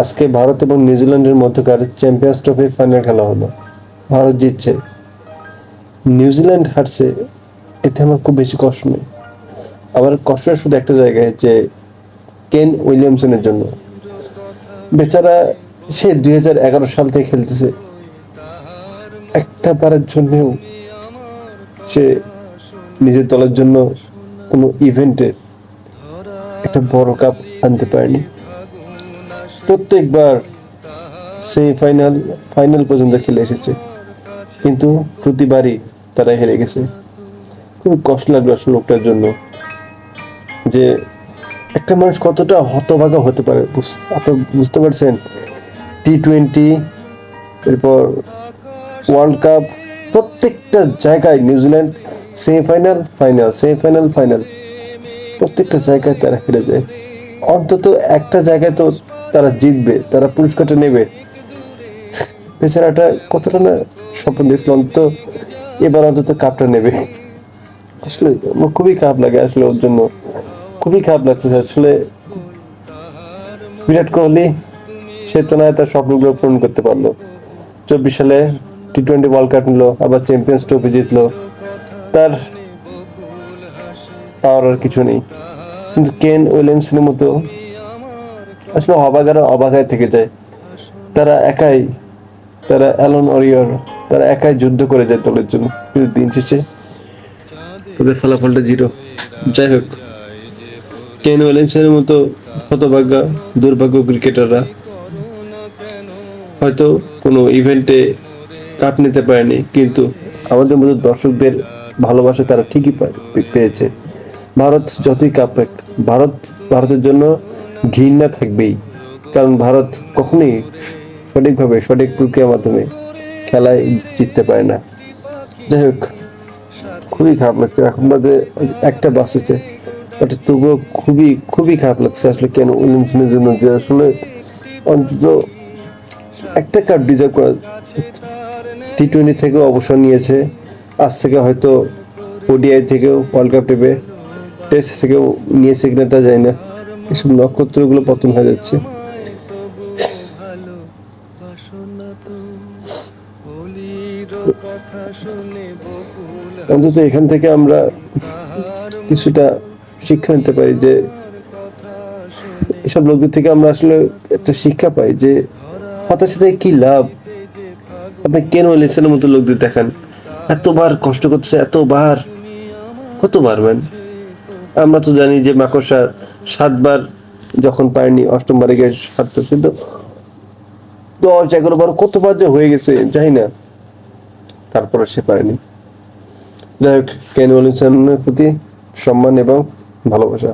আজকে ভারত এবং নিউজিল্যান্ডের মধ্যকার চ্যাম্পিয়ন্স ট্রফি ফাইনাল খেলা হলো। ভারত জিতছে। নিউজিল্যান্ড হারছে, এতে আমার খুব বেশি কষ্ট নেই। আমার কষ্ট শুধু একটা জায়গায়, যে কেন উইলিয়ামসনের জন্য। বেচারা সে দুই হাজার এগারো সাল থেকে খেলতেছে। একটা বারের জন্যও সে নিজের দলের জন্য কোনো ইভেন্টের একটা বড় কাপ আনতে পারেনি। প্রত্যেকবার সেমিফাইনাল ফাইনাল পর্যন্ত খেলে এসেছে। কিন্তু প্রতিবারই তারা হেরে গেছে। খুবই কষ্ট লাগল আসলে লোকটার জন্য। যে একটা মানুষ কতটা হতভাগা হতে পারে আপনি বুঝতে পারছেন? টি টোয়েন্টি এরপর ওয়ার্ল্ড কাপ প্রত্যেকটা জায়গায় New Zealand semifinal final semifinal final প্রত্যেকটা জায়গায় তারা হেরে যায়। অন্তত একটা জায়গায় তো তারা জিতবে, তারা পুরস্কারটা নেবে। বেচারাটা কতটা না স্বপ্ন দিয়েছিল অন্তত এবার অন্তত কাপটা নেবে। আসলে আমার খুবই খারাপ লাগে আসলে ওর জন্য। খুবই খারাপ লাগতেছে আসলে। বিরাট কোহলি, সে তো নয়, তার স্বপ্নগুলো পূরণ করতে পারল। চব্বিশ সালে টি টোয়েন্টি ওয়ার্ল্ড কাপ নিল, আবার চ্যাম্পিয়ন্স ট্রফি জিতলো। তার পাওয়ার আর কিছু নেই। কিন্তু কেন উইলিয়ামসনের মতো আসলে অবাগারা অবাগায় থেকে যায়। তারা একাই, তারা অ্যালন অরিয়র তারা একাই যুদ্ধ করে যায় দলের জন্য। কিন্তু দিন শেষে তাদের ফলাফলটা জিরো। যাই হোক কেন উইলিয়ামসনের মতো হতভাগ্য দুর্ভাগ্য ক্রিকেটাররা হয়তো কোনো ইভেন্টে কাপ নিতে পারেনি, কিন্তু আমাদের মতো দর্শকদের ভালোবাসা তারা ঠিকই পেয়েছে। ভারত যতই কাপ পাক ভারত, ভারতের জন্য ঘৃণা থাকবেই। কারণ ভারত কখনোই সঠিকভাবে, সঠিক প্রক্রিয়ার মাধ্যমে খেলায় জিততে পারে না। যাই হোক, খুবই খারাপ লাগছে। এখন বাজে একটা বাসেছে বাট তবুও খুবই খুবই খারাপ লাগছে। আসলে কেন? উইলিয়ামসনের জন্য যে আসলে অন্তত একটা কাপ ডিজার্ভ করা টি টোয়েন্টি থেকেও অবসর নিয়েছে। আজ থেকে হয়তো ওডিআই থেকেও ওয়ার্ল্ড কাপ টেপে টেস্ট থেকেও নিয়েছে কিনা তা যায় না। এসব নক্ষত্রগুলো পতন হয়ে যাচ্ছে। অন্তত এখান থেকে আমরা কিছুটা শিক্ষা নিতে পারি যে, এসব লোকদের থেকে আমরা আসলে একটা শিক্ষা পাই যে, হতাশা থেকে কি লাভ? আপনি কেন লিসেনের মতো লোকদের দেখান? এতবার কষ্ট করতেছে, এতবার? কতবার ম্যান আমরা তো জানি যে মাকড়সার সাতবার যখন পায়নি, অষ্টমবারে গিয়ে সাত সিদ্ধ দশ এগারো বার কতবার যে হয়ে গেছে যাই না। তারপরে সে পারেনি। যাই হোক, কেন প্রতি সম্মান এবং ভালোবাসা।